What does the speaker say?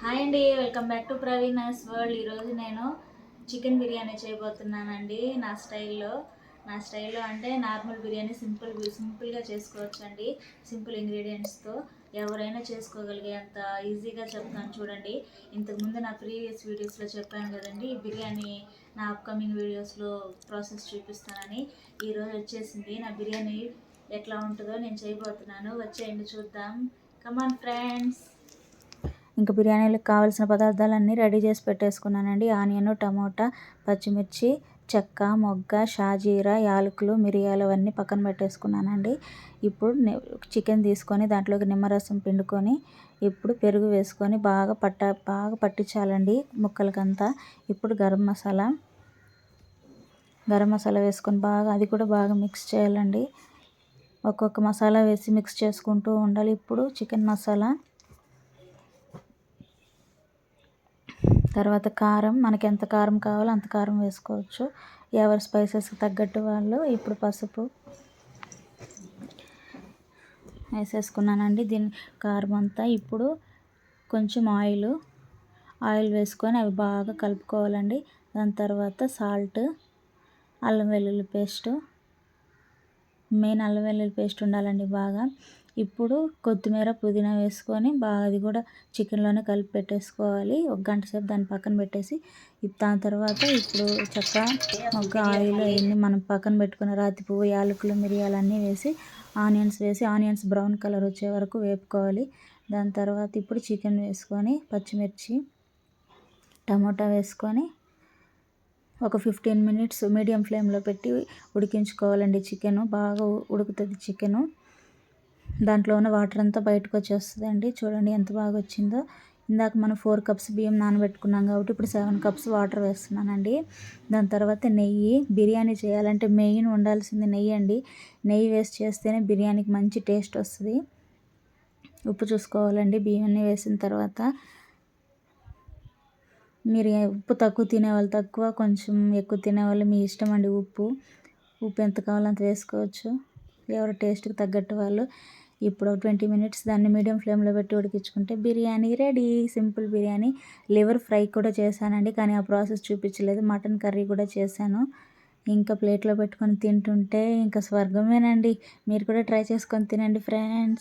Hi అండి welcome back to Praveena's world. ఈరోజు నేను చికెన్ బిర్యానీ చేయబోతున్నానండి నా స్టైల్లో. నా స్టైల్లో అంటే నార్మల్ బిర్యానీ సింపుల్ సింపుల్గా చేసుకోవచ్చు అండి సింపుల్ ఇంగ్రీడియంట్స్తో ఎవరైనా చేసుకోగలిగే అంత ఈజీగా చెప్తాను చూడండి. ఇంతకుముందు నా ప్రీవియస్ వీడియోస్లో చెప్పాను కదండి ఈ బిర్యానీ నా అప్కమింగ్ వీడియోస్లో ప్రాసెస్ చూపిస్తానని. ఈరోజు వచ్చేసింది నా బిర్యానీ ఎట్లా ఉంటుందో నేను చేయబోతున్నాను. వచ్చేయండి చూద్దాం. Come on friends. ఇంకా బిర్యానీలకు కావాల్సిన పదార్థాలన్నీ రెడీ చేసి పెట్టేసుకున్నానండి. ఆనియన్ టమోటా పచ్చిమిర్చి చెక్క మొగ్గ షాజీరా యాలకులు మిరియాలు అవన్నీ పక్కన పెట్టేసుకున్నానండి. ఇప్పుడు చికెన్ తీసుకొని దాంట్లోకి నిమ్మరసం పిండుకొని ఇప్పుడు పెరుగు వేసుకొని బాగా పట్ట బాగా పట్టించాలండి ముక్కలకంతా. ఇప్పుడు గరం మసాలా గరం మసాలా వేసుకొని బాగా అది కూడా బాగా మిక్స్ చేయాలండి. ఒక్కొక్క మసాలా వేసి మిక్స్ చేసుకుంటూ ఉండాలి. ఇప్పుడు చికెన్ మసాలా తర్వాత కారం మనకి ఎంత కారం కావాలో అంత కారం వేసుకోవచ్చు. ఎవరి స్పైసెస్కి తగ్గట్టు వాళ్ళు ఇప్పుడు పసుపు వేసేసుకున్నానండి. దీని కారం అంతా ఇప్పుడు కొంచెం ఆయిల్ ఆయిల్ వేసుకొని అవి బాగా కలుపుకోవాలండి. దాని తర్వాత సాల్ట్ అల్లం వెల్లుల్లి పేస్టు మెయిన్ అల్లం వెల్లుల్లి పేస్ట్ ఉండాలండి బాగా. ఇప్పుడు కొత్తిమీర పుదీనా వేసుకొని బాగా అది కూడా చికెన్లోనే కలిపి పెట్టేసుకోవాలి. ఒక గంట సేపు దాన్ని పక్కన పెట్టేసి దాని తర్వాత ఇప్పుడు చక్క మొగ్గ ఆయిల్ అవన్నీ మనం పక్కన పెట్టుకున్న రాతి పువ్వు యాలకులు మిరియాలు అన్నీ వేసి ఆనియన్స్ వేసి ఆనియన్స్ బ్రౌన్ కలర్ వచ్చే వరకు వేపుకోవాలి. దాని తర్వాత ఇప్పుడు చికెన్ వేసుకొని పచ్చిమిర్చి టమోటా వేసుకొని ఒక ఫిఫ్టీన్ మినిట్స్ మీడియం ఫ్లేమ్లో పెట్టి ఉడికించుకోవాలండి చికెను. బాగా ఉడుకుతుంది చికెను. దాంట్లో ఉన్న వాటర్ అంతా బయటకు వచ్చేస్తుందండి చూడండి ఎంత బాగా వచ్చిందో ఇందాక మనం ఫోర్ కప్స్ బియ్యం నానబెట్టుకున్నాం కాబట్టి ఇప్పుడు సెవెన్ కప్స్ వాటర్ వేస్తున్నానండి. దాని తర్వాత నెయ్యి బిర్యానీ చేయాలంటే మెయిన్ ఉండాల్సింది నెయ్యి అండి. నెయ్యి వేస్ట్ చేస్తేనే బిర్యానీకి మంచి టేస్ట్ వస్తుంది. ఉప్పు చూసుకోవాలండి బియ్యాన్ని వేసిన తర్వాత. మీరు ఉప్పు తక్కువ తినేవాళ్ళు తక్కువ కొంచెం ఎక్కువ తినేవాళ్ళు మీ ఇష్టం అండి ఉప్పు. ఉప్పు ఎంత కావాలో అంత వేసుకోవచ్చు. ఎవరి టేస్ట్కి తగ్గట్టు వాళ్ళు ఇప్పుడు ట్వంటీ మినిట్స్ దాన్ని మీడియం ఫ్లేమ్లో పెట్టి ఉడికించుకుంటే biryani ready. Simple biryani. Liver fry కూడా చేశానండి కానీ ఆ ప్రాసెస్ చూపించలేదు. మటన్ కర్రీ కూడా చేశాను. ఇంకా ప్లేట్లో పెట్టుకొని తింటుంటే ఇంకా స్వర్గమేనండి. మీరు కూడా ట్రై చేసుకొని తినండి ఫ్రెండ్స్.